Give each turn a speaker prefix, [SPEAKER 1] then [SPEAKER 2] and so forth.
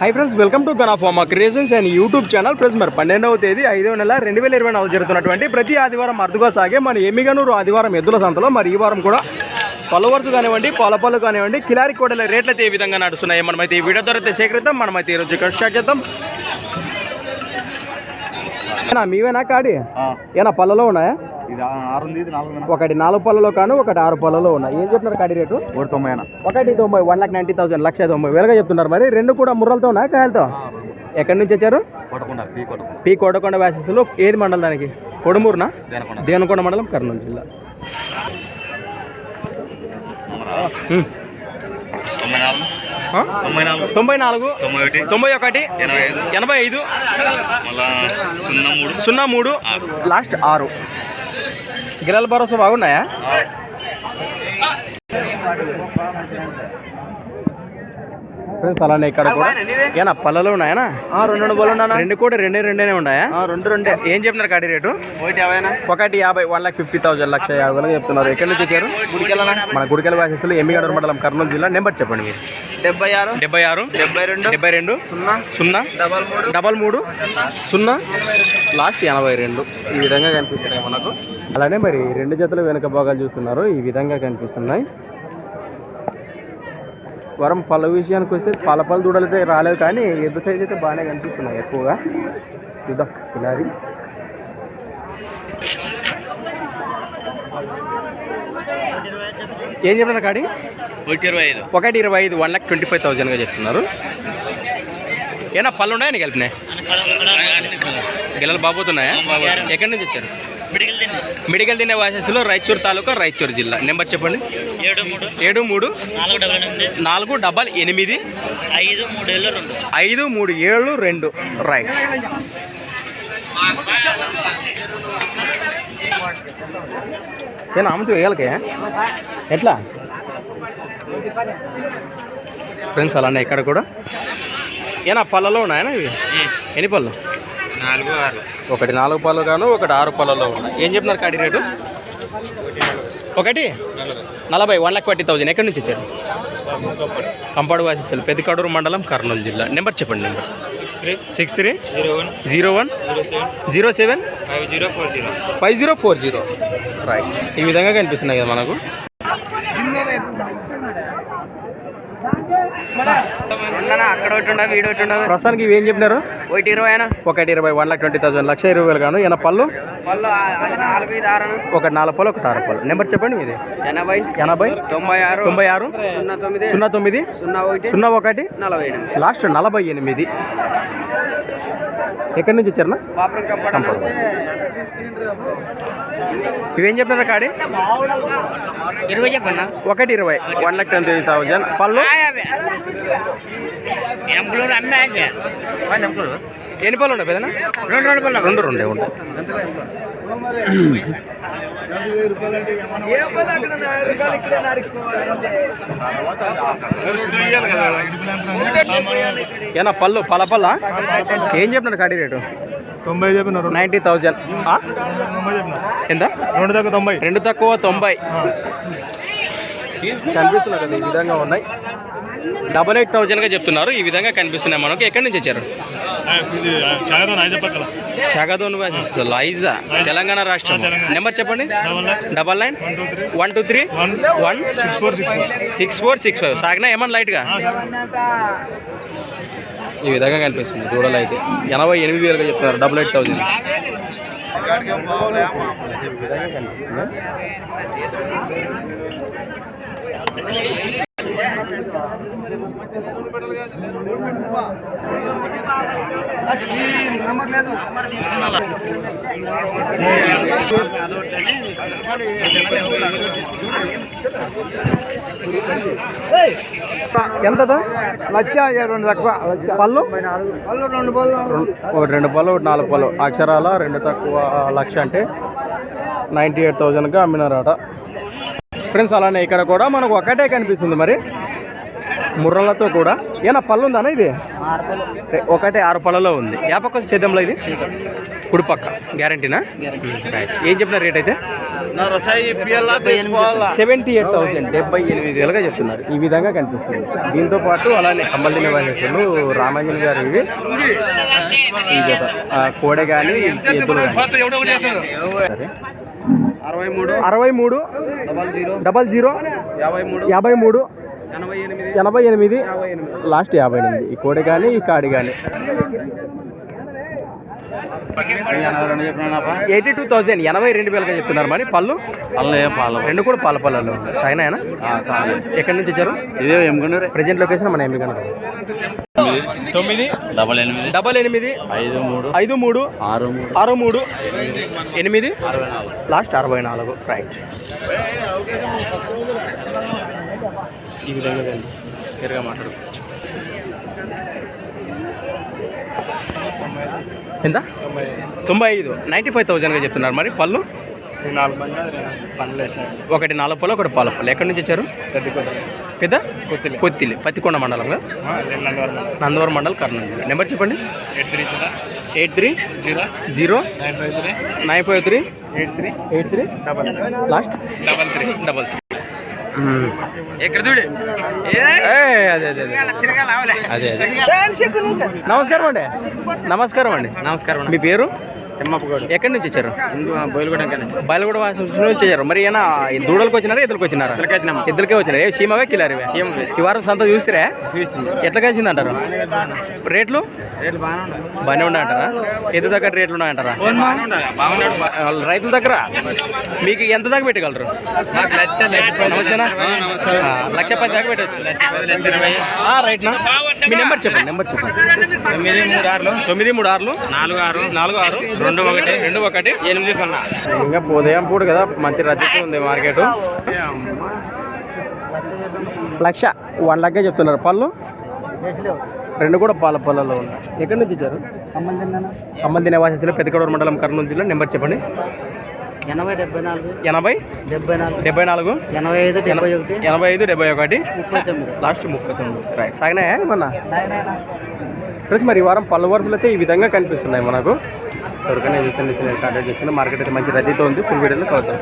[SPEAKER 1] High friends welcome to గనాఫామా creations and YouTube channel friends మరి పన్నెండవ తేదీ ఐదవ నెల రెండు వేల ఇరవై నాలుగు జరుగుతున్నటువంటి ప్రతి ఆదివారం అరుదుగా సాగే మన ఎమ్మిగనూరు ఆదివారం ఎద్దుల సంతలో. మరి ఈ వారం కూడా పలువరుసు కానివ్వండి పొలపళ్ళు కానివ్వండి కిలారి కోటల రేట్లు అయితే ఏ విధంగా నడుస్తున్నాయి మనమైతే ఈ వీడియో ద్వారా అయితే సేకరిద్దాం. మనమైతే ఈరోజు ఇక్కడ స్టార్ట్ చేద్దాం. ఏనా మీవేనా కాడి? ఏనా పళ్ళలో ఉన్నాయా? ఒకటి నాలుగు పళ్ళలో కాను ఒకటి ఆరు పళ్ళలో ఉన్నాయి. ఏం చెప్తున్నారు కాడి రేటు?
[SPEAKER 2] ఒకటి తొంభై
[SPEAKER 1] ఒకటి తొంభై వన్ లాక్ నైంటీ థౌసండ్ లక్ష తొంభై. వేలుగా చెప్తున్నారు మరి. రెండు కూడా ముర్రలతో ఉన్నా కాయలతో? ఎక్కడి నుంచి వచ్చారు?
[SPEAKER 2] పీ
[SPEAKER 1] కోటకొండ. వ్యాసెస్లో ఏది మండలం దానికి? కొడుమూరునా
[SPEAKER 2] దేనకొండ.
[SPEAKER 1] దేవనకొండ మండలం కర్నూలు జిల్లా.
[SPEAKER 2] తొంభై నాలుగు? తొంభై ఒకటి. ఎనభై ఐదు. సున్నా మూడు.
[SPEAKER 1] లాస్ట్ ఆరు. గిరాల భరోసా బాగున్నాయా? ఫ్రెండ్స్ అలానే ఇక్కడ కూడా. ఏనా పళ్ళలో ఉన్నాయనా? రెండు రెండు పళ్ళు ఉన్నాయా రెండు కూడా రెండే రెండేనే ఉన్నాయా? రెండు రెండే. ఏం చెప్తున్నారు కాడి రేటు?
[SPEAKER 2] ఒకటి యాభై
[SPEAKER 1] వన్ లాక్ ఫిఫ్టీ థౌసండ్ లక్ష యాభై వేలుగా చెప్తున్నారు. ఎక్కడి నుంచి వచ్చారు? మన గుడికెల వ్యాసెస్లో ఎమ్మిగడూరు మండలం కర్నూలు జిల్లా. నెంబర్ చెప్పండి మీరు.
[SPEAKER 2] డెబ్బై ఆరు
[SPEAKER 1] డెబ్బై ఆరు
[SPEAKER 2] డెబ్బై రెండు
[SPEAKER 1] డెబ్బై రెండు
[SPEAKER 2] సున్నా.
[SPEAKER 1] సున్నా.
[SPEAKER 2] డబల్ మూడు.
[SPEAKER 1] డబల్ మూడు. సున్నా. లాస్ట్ ఎనభై రెండు ఈ విధంగా కనిపిస్తున్నాయి మనకు. అలానే మరి రెండు జతలు వెనుక భాగాలు చూస్తున్నారు. ఈ విధంగా కనిపిస్తున్నాయి. వరం పళ్ళ విషయానికి వస్తే పళ్ళ పళ్ళు దూడలైతే రాలేదు కానీ ఎద్దు సైజ్ అయితే బాగానే కనిపిస్తున్నాయి ఎక్కువగా. చూద్దాం పిల్లారి ఏం చెప్పినారు కాడి
[SPEAKER 2] ఒకటి ఇరవై ఐదు.
[SPEAKER 1] ఒకటి ఇరవై ఐదు వన్ లాక్ ట్వంటీ ఫైవ్ థౌజండ్గా చెప్తున్నారు. ఏనా పళ్ళు ఉన్నాయా నీకు కలిపినాయి గిల్లలు బాబోతున్నాయా ఎక్కడి నుంచి వచ్చారు? మెడికల్ తినే వాసెస్లో రాయచూరు తాలూకా రాయచూరు జిల్లా. నెంబర్ చెప్పండి?
[SPEAKER 2] ఏడు మూడు.
[SPEAKER 1] ఏడు మూడు.
[SPEAKER 2] నాలుగు డబల్ ఎనిమిది.
[SPEAKER 1] నాలుగు డబల్ ఎనిమిది.
[SPEAKER 2] ఐదు మూడు ఏళ్ళు రెండు.
[SPEAKER 1] ఐదు మూడు ఏడు రెండు. రైట్ ఏనా అమ్ముతూ వేయాలకే ఎట్లా? ఫ్రెండ్స్ అలానే ఇక్కడ కూడా? ఏనా పళ్ళలో ఉన్నాయనా ఇవి? ఎన్ని పళ్ళు? ఒకటి నాలుగు పళ్ళు గాను ఒకటి ఆరు పళ్ళలో ఉన్నాయి. ఏం చెప్తున్నారు కాడి రేటు? ఒకటి? నలభై వన్ లాక్ ఫార్టీ థౌజండ్. ఎక్కడి నుంచి వచ్చారు? కంపాడు వాసిస్తులు పెద్దకడూరు మండలం కర్నూలు జిల్లా. నెంబర్ చెప్పండి number.
[SPEAKER 2] Six three. Zero one.
[SPEAKER 1] Zero one?
[SPEAKER 2] Zero seven.
[SPEAKER 1] Zero seven?
[SPEAKER 2] Five zero four zero.
[SPEAKER 1] Five zero four zero. Right ఈ విధంగా కనిపిస్తున్నాయి కదా మనకు.
[SPEAKER 2] అక్కడ ఒకటి ఉండవు వీడు ఒకటి ఉండవు.
[SPEAKER 1] ప్రస్తుతానికి ఇవి ఏం చెప్పినారు?
[SPEAKER 2] ఒకటి ఇరవై అయినా.
[SPEAKER 1] ఒకటి ఇరవై వన్ లాక్ ట్వంటీ థౌసండ్ లక్ష ఇరవై వేలు గాను. ఈయన పళ్ళు?
[SPEAKER 2] వాళ్ళు నాలుగు ఐదు ఆరు
[SPEAKER 1] ఒకటి నాలుగు పళ్ళు ఒకటి ఆరు పళ్ళు. నెంబర్ చెప్పండి మీది.
[SPEAKER 2] ఎనభై.
[SPEAKER 1] ఎనభై?
[SPEAKER 2] తొంభై ఆరు.
[SPEAKER 1] తొంభై ఆరు?
[SPEAKER 2] సున్నా తొమ్మిది.
[SPEAKER 1] సున్నా తొమ్మిది?
[SPEAKER 2] సున్నా ఒకటి.
[SPEAKER 1] సున్నా ఒకటి?
[SPEAKER 2] నలభై ఎనిమిది.
[SPEAKER 1] లాస్ట్ నలభై ఎనిమిది. ఎక్కడి నుంచి
[SPEAKER 2] కప్పడం
[SPEAKER 1] ఇవేం చెప్పినారు కాడి?
[SPEAKER 2] ఇరవై చెప్పన్నా?
[SPEAKER 1] ఒకటి ఇరవై. వన్ లాక్ ట్వంటీ థౌజండ్ పళ్ళు?
[SPEAKER 2] ఎంపులూరు అమ్మాయి
[SPEAKER 1] ఎన్ని పళ్ళు ఉన్నాయి పెదనా
[SPEAKER 2] రెండు రెండు పళ్ళు.
[SPEAKER 1] రెండు రెండే ఉంటాయి. ఏనా పళ్ళు పల పల్ల ఏం చెప్పినారు కాడి రేటు?
[SPEAKER 2] తొంభై చెప్పినారు.
[SPEAKER 1] Ninety thousand. ఎంత?
[SPEAKER 2] రెండు దాకా తొంభై.
[SPEAKER 1] రెండు తక్కువ తొంభై. కనిపిస్తున్నాయి కదా ఈ విధంగా ఉన్నాయి. డబల్ ఎయిట్ థౌజండ్గా చెప్తున్నారు. ఈ విధంగా కనిపిస్తున్నాయి మనకు. ఎక్కడి నుంచి వచ్చారు? చాగదోన్ లైజా తెలంగాణ రాష్ట్రం నెంబర్ చెప్పండి. Double nine.
[SPEAKER 2] One two three.
[SPEAKER 1] One
[SPEAKER 2] six four six
[SPEAKER 1] five. సాగినా ఏమన్నా లైట్గా ఈ విధంగా కనిపిస్తుంది దూడలు అయితే. ఎనభై ఎనిమిది వేలుగా చెప్తున్నారు డబల్ ఎయిట్ థౌజండ్ ఎంత
[SPEAKER 2] లక్ష రెండు తక్కువ?
[SPEAKER 1] పళ్ళు?
[SPEAKER 2] పళ్ళు రెండు పళ్ళు.
[SPEAKER 1] ఒకటి రెండు పళ్ళు ఒకటి నాలుగు పళ్ళు. అక్షరాల రెండు తక్కువ లక్ష అంటే నైంటీ ఎయిట్ థౌజండ్గా అమ్మినారట. ఫ్రెండ్స్ అలానే ఇక్కడ కూడా మనకు ఒకటే కనిపిస్తుంది మరి. ముర్రలతో కూడా. ఏనా పళ్ళు ఉందా ఇది ఒకటే ఆరు పళ్ళలో ఉంది. ఏ పక్క సేద్యంలో ఇది కుడి పక్క. గ్యారంటీనా? రైట్. ఏం చెప్పినారు రేట్ అయితే? Seventy eight thousand. డెబ్బై ఎనిమిది వేలుగా చెప్తున్నారు. ఈ విధంగా కనిపిస్తుంది. దీంతో పాటు అలానే కమ్మల్ది నివాసిస్తులు రామాంజన్ గారు ఇవి. కోడె కానీ ఎద్దులు కానీ
[SPEAKER 2] అరవై మూడు.
[SPEAKER 1] అరవై మూడు.
[SPEAKER 2] Double zero.
[SPEAKER 1] Double zero.
[SPEAKER 2] యాభై మూడు
[SPEAKER 1] యాభై మూడు.
[SPEAKER 2] ఎనభై ఎనిమిది.
[SPEAKER 1] లాస్ట్ యాభై ఎనిమిది. ఈ కోడి కానీ ఈ కాడి కానీ ఎయిటీ టూ థౌసండ్ ఎనభై రెండు వేలుగా చెప్తున్నారు మరి పళ్ళు?
[SPEAKER 2] అల్లే పాల?
[SPEAKER 1] రెండు కూడా పాల పళ్ళలో. సైనా ఎక్కడి నుంచి వచ్చారు?
[SPEAKER 2] ఇదే
[SPEAKER 1] ప్రజెంట్ లొకేషన్ మన ఎంపిక తొమ్మిది.
[SPEAKER 2] డబల్ ఎనిమిది.
[SPEAKER 1] డబల్ ఎనిమిది.
[SPEAKER 2] ఐదు మూడు.
[SPEAKER 1] ఐదు మూడు.
[SPEAKER 2] ఆరు మూడు.
[SPEAKER 1] ఆరు మూడు. ఎనిమిది.
[SPEAKER 2] అరవై నాలుగు.
[SPEAKER 1] లాస్ట్ అరవై నాలుగు. రైట్. ఈ విధంగా కనిపిస్తుంది క్లియర్గా మాట్లాడుకోవచ్చు. ఎంత? తొంభై ఐదు. నైంటీ ఫైవ్ థౌజండ్గా చెప్తున్నారు మరి పళ్ళు?
[SPEAKER 2] నాలుగు పనులు
[SPEAKER 1] ఒకటి నాలుగు పళ్ళు ఒకటి పాల పళ్ళు. ఎక్కడి నుంచి వచ్చారు?
[SPEAKER 2] పెద్ద
[SPEAKER 1] పెద్ద?
[SPEAKER 2] కొత్తిలి.
[SPEAKER 1] కొత్తిలి. పత్తికొండ మండలంగా?
[SPEAKER 2] నంబర్
[SPEAKER 1] నందవరం మండల్. కర్నూలు. నెంబర్ చెప్పండి.
[SPEAKER 2] Eight three zero.
[SPEAKER 1] Eight three
[SPEAKER 2] zero.
[SPEAKER 1] Zero
[SPEAKER 2] nine five three.
[SPEAKER 1] Nine five three
[SPEAKER 2] eight three.
[SPEAKER 1] Eight three.
[SPEAKER 2] Double
[SPEAKER 1] last?
[SPEAKER 2] Double three.
[SPEAKER 1] Double three.
[SPEAKER 2] చూడు.
[SPEAKER 1] అదే అదే అదే. అదే నమస్కారం అండి. నమస్కారం అండి.
[SPEAKER 2] నమస్కారం.
[SPEAKER 1] మీ పేరు? ఎక్కడి నుంచి వచ్చారు?
[SPEAKER 2] బయలుగూడెం
[SPEAKER 1] బయలుగూడ నుంచి వచ్చారు. మరి ఏనా దూడలకు వచ్చినారా ఎద్దులకు వచ్చినారా?
[SPEAKER 2] ఇద్దరికి వచ్చినాం.
[SPEAKER 1] ఇద్దరికే వచ్చినారు? ఏ సీమవే కిలారు. ఈ వారం సంత చూస్తారా ఎట్లా కలిసింది అంటారు రేట్లు
[SPEAKER 2] బాగానే ఉన్నాయి.
[SPEAKER 1] ఉన్నాయంటారా? ఎద్దు దగ్గర రేట్లు ఉన్నాయంటారా? రైతుల దగ్గర? మీకు ఎంత దాకా పెట్టగలరు?
[SPEAKER 2] లక్ష
[SPEAKER 1] నమస్తేనా? పది దాకా పెట్టచ్చు. మీ నెంబర్ చెప్పండి నెంబర్ చెప్పండి.
[SPEAKER 2] తొమ్మిది మూడు ఆరులు.
[SPEAKER 1] తొమ్మిది మూడు ఆరులు?
[SPEAKER 2] నాలుగు ఆరు.
[SPEAKER 1] నాలుగు ఆరు.
[SPEAKER 2] రెండు ఒకటి
[SPEAKER 1] రెండు ఒకటి
[SPEAKER 2] ఎనిమిది సున్నా.
[SPEAKER 1] ఇంకా ఉదయం పూట కదా మంచి రద్దీతో ఉంది మార్కెట్. లక్ష వన్ లక్కే చెప్తున్నారు. పళ్ళు? రెండు కూడా పాల పళ్ళలో ఉన్నాయి. ఎక్కడి నుంచి ఇచ్చారు? అమ్మల్ నివాసిస్తులు పెద్దకడూరు మండలం కర్నూలు జిల్లా నెంబర్ చెప్పండి.
[SPEAKER 3] ఎనభై డెబ్బై నాలుగు.
[SPEAKER 1] ఎనభై?
[SPEAKER 3] డెబ్బై నాలుగు.
[SPEAKER 1] డెబ్బై నాలుగు?
[SPEAKER 3] ఎనభై ఐదు డెబ్బై ఒకటి.
[SPEAKER 1] ఎనభై ఐదు డెబ్బై ఒకటి.
[SPEAKER 3] ముప్పై తొమ్మిది.
[SPEAKER 1] లాస్ట్ ముప్పై తొమ్మిది. రైట్ సాగినాయా ఏమన్నా? ఫ్రెండ్స్ మరి ఈ వారం పళ్ళు వరుసలు అయితే ఈ విధంగా కనిపిస్తున్నాయి మనకు. ఎవరికైనా చూస్తే కాంటాక్ట్ చేసుకుని మార్కెట్ అయితే మంచి రద్దీతో ఉంది. ఫుల్ వీడియోలో కలుద్దాం.